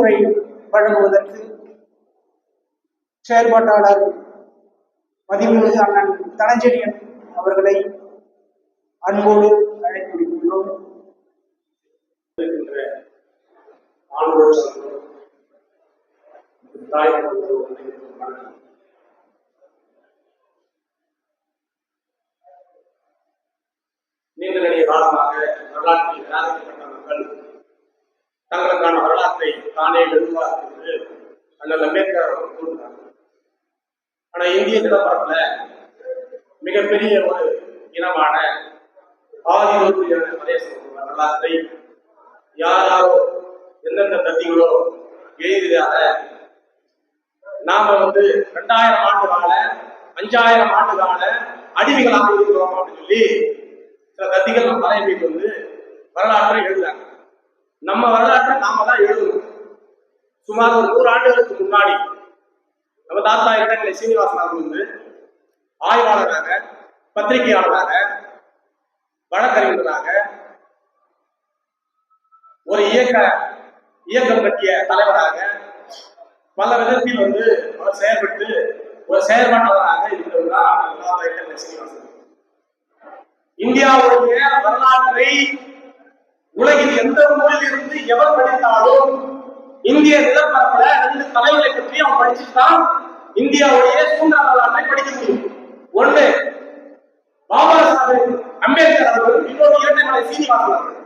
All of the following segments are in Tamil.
நடைமுறை வழங்குவதற்கு செயல்பாட்டாளர் மதிமிகு அண்ணன் தனஞ்செழியன் அவர்களை அன்போடு அழைத்து விடுக்கின்றோம் நீண்ட நெடிய காலமாக வரலாற்றில் நிராகரிக்கப்பட்ட தங்களுக்கான வரலாற்றை தானே எழுதுவார்கள் என்று அண்ணல் அம்பேத்கர் அவர்கள் கூறுகிறார் ஆனா இந்திய நிலப்பரப்புல மிகப்பெரிய ஒரு இனமான ஆதிபத்திய பிரதேசம் வரலாற்றை யாராரோ எந்தெந்த கத்திகளோ எழுதியதாக நாம வந்து ரெண்டாயிரம் ஆண்டு கால அஞ்சாயிரம் ஆண்டு கால அடிமைகளாக இருக்கிறோம் அப்படின்னு சொல்லி சில கத்திகள் நம்ம தலைமைக்கு வந்து வரலாற்றை எழுதுறாங்க. நம்ம வரலாற்றை நாம தான் எழுதணும். சுமார் ஒரு நூறு ஆண்டுகளுக்கு முன்னாடி நம்ம தாத்தா இடங்களை சீனிவாசன் அவர்கள் வந்து ஆய்வாளராக பத்திரிகையாளராக வழக்கறிஞராக ஒரு இயக்க இயக்கம் கட்டிய தலைவராக பல விதத்தில் வந்து அவர் செயல்பட்டு ஒரு செயல்பாட்டாளராக இருக்கிறவர்தான் சீனிவாசன். இந்தியாவுடைய வரலாற்றை உலகில் எந்த மூலையில் இருந்து எவர் படித்தாலும் இந்திய நிலப்பரப்புல ரெண்டு தலைவர்களை பற்றி அவன் படிச்சுட்டான் இந்தியாவுடைய சுதந்திர வரலாற்றை படிக்க முடியும் ஒண்ணு பாபா சாஹேப் அம்பேத்கர் அவர்கள் இன்னொரு இரட்டைமலை சீனிவாசன் அவர்கள்.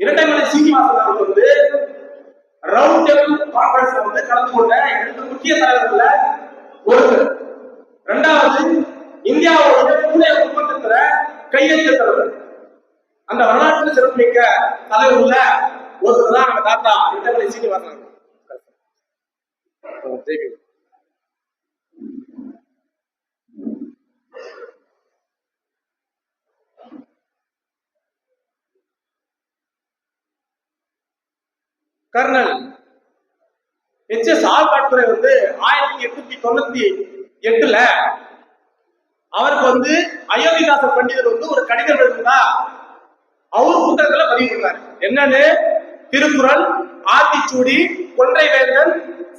இரட்டைமலை சீனிவாசன் அவர்கள் வந்து ரவுண்ட் டேபிள் கான்ஃபரன்ஸ் வந்து கலந்து கொண்ட இரண்டு முக்கிய தலைவர்கள ஒருத்தர் இரண்டாவது இந்தியாவுடைய புதிய ஒப்பந்தத்துல கையெழுத்து தலைவர் அந்த வரலாற்று சிறப்புமிக்க தலைவர்ல ஒருத்தர் தான் நம்ம தாத்தா Irattaimalai Srinivasan. Colonel H S ஆல்காட்துறை வந்து ஆயிரத்தி எட்நூத்தி தொண்ணூத்தி எட்டுல அவருக்கு வந்து அயோத்திதாச பண்டிதர் வந்து ஒரு கடிதம் எழுதுனா அவர் புத்தகத்துல பதிவு பண்றாரு என்னன்னு திருக்குறள் ஆத்திச்சூடி கொன்றை வேந்தன்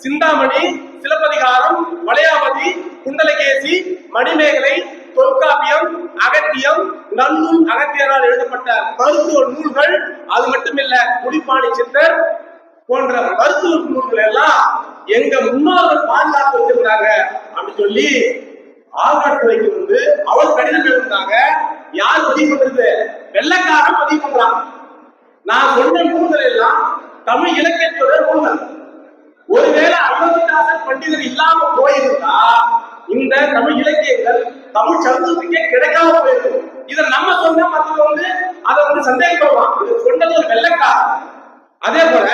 சிந்தாமணி சிலப்பதிகாரம் வளையாபதி குண்டலகேசி மணிமேகலை தொல்காப்பியம் அகத்தியம் நன்னூல் அகத்தியரால் எழுதப்பட்ட மருத்துவ நூல்கள் அது மட்டுமில்ல குடிப்பாணி சித்தர் போன்ற மருத்துவ நூல்கள் எல்லாம் எங்க முன்னோர்கள் பாதுகாத்து வச்சிருந்தாங்க அப்படின்னு சொல்லி ஆழ்வாட்டுறைக்கு வந்து அவர் கடிதம் எழுதினாங்க. யார் பதிவு பண்றது? வெள்ளக்காரன் பதிவு பண்றான். நான் சொன்ன நூல்கள் எல்லாம் தமிழ் இலக்கியத்தோட நூல்கள். ஒருவேளை அயோத்திதாசன் பண்டிதர் இல்லாம போயிருந்தா இந்த தமிழ் இலக்கியங்கள் தமிழ் சமூகத்துக்கே கிடைக்காம போயிருக்கும். இதை நம்ம சொன்னா மத்தவங்க வந்து அதை வந்து சந்தேகப்படுவான். இது சொன்னது ஒரு வெள்ளக்காரன். அதே போல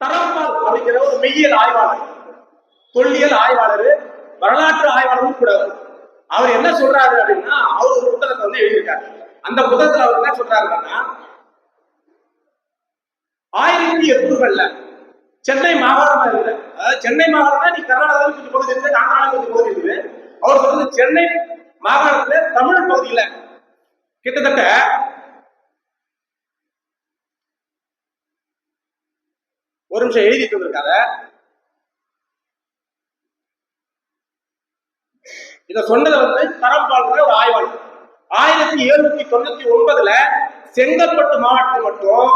தரப்பால் அப்படிங்கிற ஒரு மெய்யியல் ஆய்வாளர் தொல்லியல் ஆய்வாளர் வரலாற்று ஆய்வாளரும் கூட அவர். என்ன சொல்றாரு அப்படின்னா அவர் ஒரு புத்தகத்தை வந்து எழுதியிருக்காரு. அந்த புத்தகத்துல அவர் என்ன சொல்றாருன்னா ஆயிரத்தி எட்நூறுகள்ல சென்னை மாகாணமா இல்ல அதாவது சென்னை மாகாணம் நீ கர்நாடகாவில் கொஞ்சம் பகுதி இருக்குது ஆந்திராவில் கொஞ்சம் பகுதி இருக்குது. அவர் சொல்றது சென்னை மாகாணத்துல தமிழ் பகுதியில. கிட்டத்தட்ட ஒரு நிமிஷம் எழுதிட்டு வந்திருக்காங்க இதை சொன்னதை வந்து தரப்பாளர் ஒரு ஆய்வாளர் ஆயிரத்தி எழுநூத்தி தொண்ணூத்தி ஒன்பதுல செங்கல்பட்டு மாவட்டத்தில் மட்டும்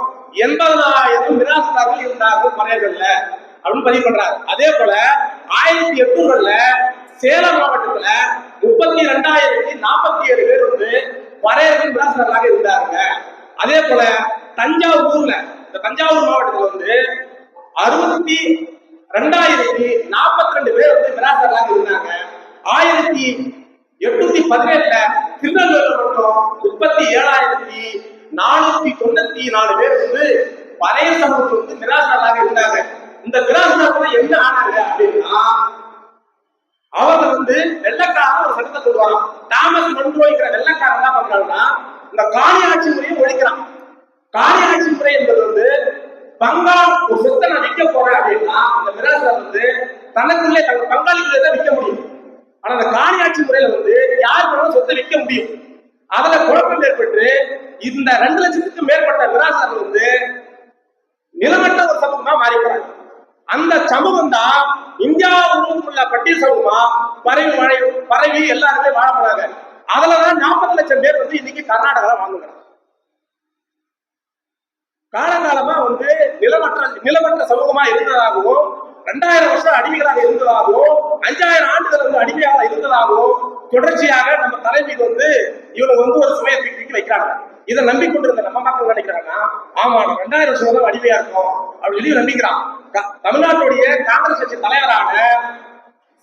எண்பதாயிரம் நிராசரார்கள் இருந்தார்கள் மறையர்கள்ல அப்படின்னு பதிவு பண்றாரு. அதே போல ஆயிரத்தி எட்நூறுல சேலம் மாவட்டத்துல முப்பத்தி ரெண்டாயிரத்தி நாற்பத்தி ஏழு பேர் வந்து பறையர்கள் நிராசராக இருந்தாங்க அதே போல தஞ்சாவூர்ல இந்த தஞ்சாவூர் மாவட்டத்துல வந்து அறுபத்தி ரெண்டாயிரத்தி நாற்பத்தி ரெண்டு பேர் வந்து மிராசர்களாக இருந்தாங்க. ஆயிரத்தி எட்நூத்தி பதினேழுல திருநெல்வேலியில் மட்டும் முப்பத்தி ஏழாயிரத்தி நானூத்தி தொண்ணூத்தி நாலு பேர் வந்து பழைய சமூகத்தில் வந்து நிராசராக இருந்தாங்க. இந்த மிராசர்கள் என்ன ஆனாங்க அப்படின்னா அவங்க வந்து வெள்ளக்காரன் ஒரு சட்டத்தை சொல்லுவாங்க தாமஸ் மன்ரோய்ங்கிற வெள்ளக்காரன் என்ன பண்றாங்கன்னா இந்த காணியாட்சி முறையை ஒழிக்கிறான். காணியாட்சி முறை என்பது வந்து பங்காள் ஒரு சொத்தை நான் விற்க போறேன் அப்படின்னா அந்த மிராசர் வந்து தனக்குள்ளே தங்க பங்காளிக்குள்ளே தான் விற்க முடியும். ஆனா அந்த காணி ஆட்சி முறையில வந்து யார் வேணாலும் சொத்தை விற்க முடியும். அதுல குழப்பம் ஏற்பட்டு இந்த ரெண்டு லட்சத்துக்கு மேற்பட்ட மிராசார்கள் வந்து நிலமற்ற ஒரு சமூகமா மாறி போறாங்க. அந்த சமூகம் தான் இந்தியா முழுவதும் உள்ள பட்டியல் சமூகமா பரவி மழை பரவி எல்லாருமே வாழ போறாங்க. அதுலதான் நாற்பது லட்சம் பேர் வந்து இன்னைக்கு கர்நாடகால வாங்குகிறாங்க காலகாலமா வந்து நிலமற்ற நிலமற்ற சமூகமா இருந்ததாகவும் ரெண்டாயிரம் வருஷம் அடிமைகளாக இருந்ததாகவோ அஞ்சாயிரம் ஆண்டுகள் வந்து அடிமையாக இருந்ததாகவோ தொடர்ச்சியாக நம்ம தலைமைக்கு வந்து இவங்க வந்து ஒரு சுமையை தூக்கி தூக்கி வைக்கிறாங்க. இதை நம்பிக்கொண்டிருந்த நம்ம மக்கள் நினைக்கிறாங்கன்னா ஆமா நம்ம ரெண்டாயிரம் வருஷம் தான் அடிமையா இருக்கும் அப்படின்னு சொல்லி நம்பிக்கிறான். தமிழ்நாட்டுடைய காங்கிரஸ் கட்சி தலைவரான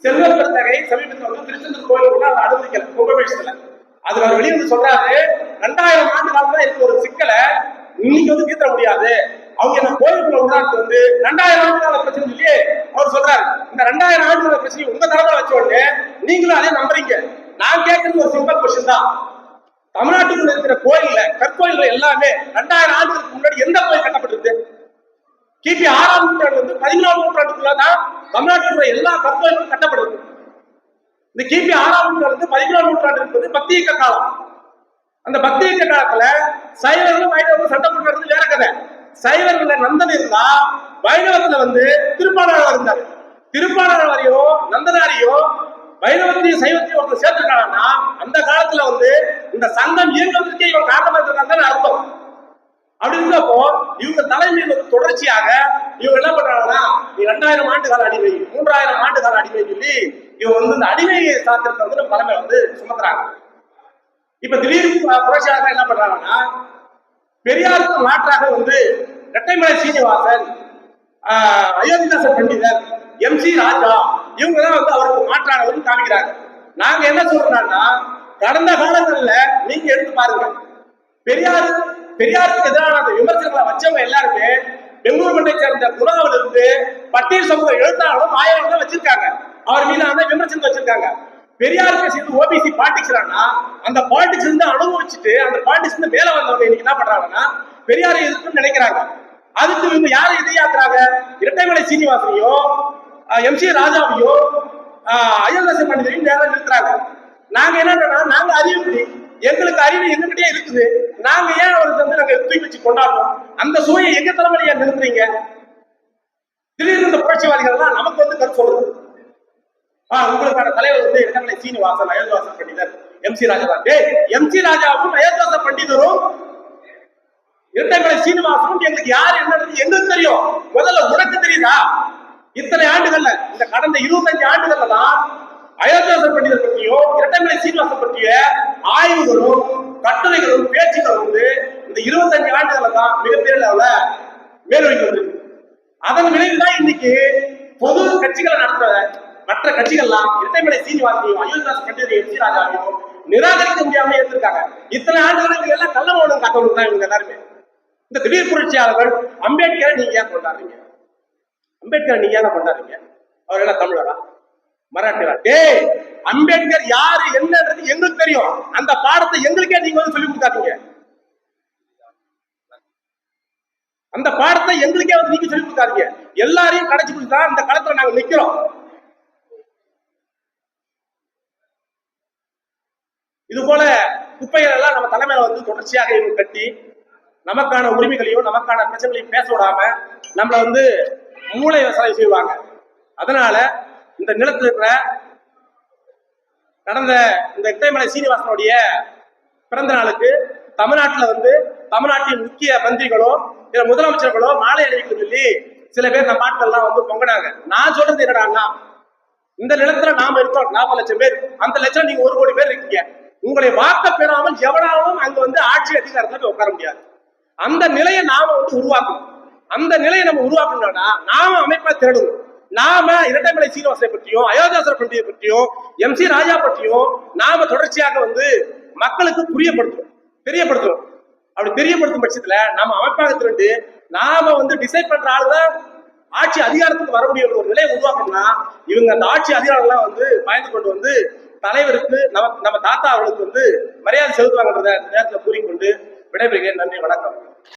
செல்வ தகை சமீபத்தில் வந்து திருச்செந்தூர் கோயில் கூட அதை அனுமதிக்கல கும்பமேஷத்துல அதுல அவர் வெளியே வந்து சொல்றாரு ரெண்டாயிரம் ஆண்டு காலம் தான் இருக்க ஒரு சிக்கலை இன்னைக்கு வந்து தீர்த்த முடியாது. அவங்க என்ன கோயிலுக்குள்ள உள்ளாட்டு வந்து ரெண்டாயிரம் ஆண்டு கால பிரச்சனை சொல்லி அவர் சொல்றாரு இந்த ரெண்டாயிரம் ஆண்டு பிரச்சனை உங்க தலைமையில வச்ச உடனே நீங்களும் அதே நம்புறீங்க. நான் கேட்கறது ஒரு சிம்பிள் கொஸ்டின் தான். தமிழ்நாட்டுக்குள்ள இருக்கிற கோயில்ல கற்கோயில்கள் எல்லாமே ரெண்டாயிரம் ஆண்டுகளுக்கு முன்னாடி எந்த கோயில் கட்டப்பட்டிருக்கு? கிபி ஆறாம் நூற்றாண்டு வந்து பதினோராம் நூற்றாண்டுக்குள்ள தான் தமிழ்நாட்டில் எல்லா கற்கோயில்களும் கட்டப்படுது இந்த கிபி ஆறாம் நூற்றாண்டு வந்து பதினோராம் நூற்றாண்டு என்பது பக்தி இயக்க காலம். அந்த பக்தி இயக்க காலத்துல சைவர்களும் வைணவர்களும் சண்டை போடுறது வேற கதை. சைவர்கள நந்தன் இருந்தா வைணவத்துல வந்து திருப்பாளர் இருந்தாரு. திருப்பாளரையோ நந்தனாரியோ வைரவத்தையும் சைவத்தையும் ஒருத்தர் சேர்த்திருக்காங்கன்னா அந்த காலத்துல வந்து இந்த சங்கம் இயங்குவதற்கே இவன் காரணமா இருக்காங்கன்னு அர்த்தம். அப்படி இருந்தப்போ இவங்க தலைமையில் வந்து தொடர்ச்சியாக இவங்க என்ன பண்றாங்கன்னா நீ ரெண்டாயிரம் ஆண்டு கால அடிமை மூன்றாயிரம் ஆண்டு கால அடிமை சொல்லி இவங்க வந்து இந்த அடிமை சாத்திரத்தை வந்து நம்ம தலைமை வந்து சுமத்துறாங்க. இப்ப திடீர்னு புரட்சியாக என்ன பண்றாங்கன்னா பெரியாருக்கு மாற்றாக வந்து ரெட்டைமலை சீனிவாசன் ஆஹ், பண்டிதர் எம் சி ராஜா இவங்க தான் வந்து அவருக்கு மாற்றாக காமிக்கிறாங்க. நாங்க என்ன சொல்றோம்னா கடந்த காலங்கள்ல நீங்க எடுத்து பாருங்க. பெரியார் பெரியாருக்கு எதிரான அந்த விமர்சனங்களை வச்சவங்க எல்லாருமே பெங்களூர் மண்டை சேர்ந்த குணாவில் இருந்து பட்டியல் சமூக எழுத்தாளரும் ஆயிரம் வச்சிருக்காங்க. அவர் மீதான விமர்சனம் வச்சிருக்காங்க. பெரியாருக்கு சேர்ந்து ஓபிசி பாலிடிக்ஸ் அந்த பாலிடிக்ஸ் இருந்து அனுபவிச்சுட்டு அந்த பாலிடிக்ஸ் இருந்து மேல வந்தவங்க இன்னைக்கு என்ன பண்றாங்கன்னா பெரியாரை எதிர்ப்புன்னு நினைக்கிறாங்க. அதுக்கு இவங்க யாரை எதிரியாக்குறாங்க? இரட்டைமலை சீனிவாசனையும் எம்சி ராஜாவையோ அயோத்தியாச பண்டிதரையும் நேரம் நிறுத்துறாங்க. நாங்க என்னன்னா நாங்க அறிவுபடி எங்களுக்கு அறிவு எங்ககிட்டயே இருக்குது. நாங்க ஏன் அவருக்கு வந்து நாங்க தூக்கி வச்சு கொண்டாடுறோம்? அந்த சுவையை எங்க தலைமையில ஏன் நிறுத்துறீங்க? திடீர்னு இந்த புரட்சிவாதிகள் தான் நமக்கு வந்து கருத்து சொல்றது ஆ உங்களுக்கான தலைவர் வந்து இடங்களை சீனிவாசன் அயோத்தியாச பண்டிதர். M C Raja. தான் எம் சி ராஜாவும் அயோத்தியாச பண்டிதரும் இரட்டைமலை சீனிவாசனும் எங்களுக்கு யார் என்னன்றது எங்களுக்கு தெரியும். முதல்ல உனக்கு தெரியுதா? இத்தனை ஆண்டுகள்ல இந்த கடந்த இருபத்தஞ்சு ஆண்டுகள்ல தான் அயோத்தியாச பண்டிதர் பற்றியும் இரட்டைமலை சீனிவாசன் பற்றிய ஆய்வுகளும் கட்டுரைகளும் பேச்சுகளும் வந்து இந்த இருபத்தஞ்சு ஆண்டுகள்ல தான் மிகப்பெரிய அளவுல மேலோங்கி வந்திருக்கு அதன் விளைவுதான் இன்னைக்கு பொது கட்சிகளை நடத்துற மற்ற கட்சிகள்லாம் இரட்டைமலை சீனிவாசனையும் அயோத்தியாச பண்டிதர் எம். சி. ராஜாவையும் நிராகரிக்க முடியாம இருந்திருக்காங்க. இத்தனை ஆண்டுகளுக்கு இவங்க எல்லாம் கள்ளமோனம் காட்டணும் தான் இவங்க எல்லாருமே. இந்த திடீர் புரட்சியாளர்கள் அம்பேத்கரை நீங்க ஏன் கொண்டாடுறீங்க? அம்பேத்கர் நீங்க ஏன் கொண்டாடுறீங்க? அவர் என்ன தமிழரா? மராட்டியா டேய் அம்பேத்கர் யாரு என்னன்றது எங்களுக்கு தெரியும். அந்த பாடத்தை எங்களுக்கே நீங்க வந்து சொல்லி கொடுக்காதீங்க. அந்த பாடத்தை எங்களுக்கே வந்து நீங்க சொல்லி கொடுக்காதீங்க. எல்லாரையும் கடைச்சு கொடுத்தா இந்த களத்துல நாங்க நிக்கிறோம். இது போல குப்பைகள் எல்லாம் நம்ம தலைமையில வந்து தொடர்ச்சியாக இவங்க கட்டி நமக்கான உரிமைகளையும் நமக்கான பிரச்சனைகளையும் பேச விடாம நம்மளை வந்து மூளை விவசாயம் செய்வாங்க. அதனால இந்த நிலத்துல இருக்கிற நடந்த இந்த இட்டைமலை சீனிவாசனுடைய பிறந்த நாளுக்கு தமிழ்நாட்டுல வந்து தமிழ்நாட்டின் முக்கிய மந்திரிகளோ இல்ல முதலமைச்சர்களோ மாலை அணிவிக்க சொல்லி சில பேர் இந்த பாட்டுகள்லாம் வந்து பொங்கினாங்க. நான் சொல்றது என்னடான்னா இந்த நிலத்துல நாம இருக்கோம் நாற்பது லட்சம் பேர். அந்த லட்சம் நீங்க ஒரு கோடி பேர் இருக்கீங்க. உங்களை வாக்க பெறாமல் எவனாலும் அங்க வந்து ஆட்சி அதிகாரத்துல உட்கார முடியாது. அந்த நிலையை நாம வந்து உருவாக்கணும். அந்த நிலையை நம்ம உருவாக்கணும்னா நாம அமைப்பா திரடணும் நாம இரட்டைமலை சீனிவாசனை பற்றியும் அயோத்தியாசர பண்டிகை பற்றியும் எம் சி ராஜா பற்றியும் நாம தொடர்ச்சியாக வந்து மக்களுக்கு புரியப்படுத்துவோம். தெரியப்படுத்துவோம். அப்படி தெரியப்படுத்தும் பட்சத்துல நாம அமைப்பாக திரண்டு நாம வந்து டிசைட் பண்ற ஆளுதான் ஆட்சி அதிகாரத்துக்கு வர முடியும் ஒரு நிலையை உருவாக்கணும்னா இவங்க அந்த ஆட்சி அதிகாரம்லாம் வந்து பயந்து கொண்டு வந்து தலைவருக்கு நம்ம நம்ம தாத்தா அவர்களுக்கு வந்து மரியாதை செலுத்துவாங்கன்றத நேரத்தில் கூறிக்கொண்டு விடைபெறுகிறேன். நன்றி வணக்கம்.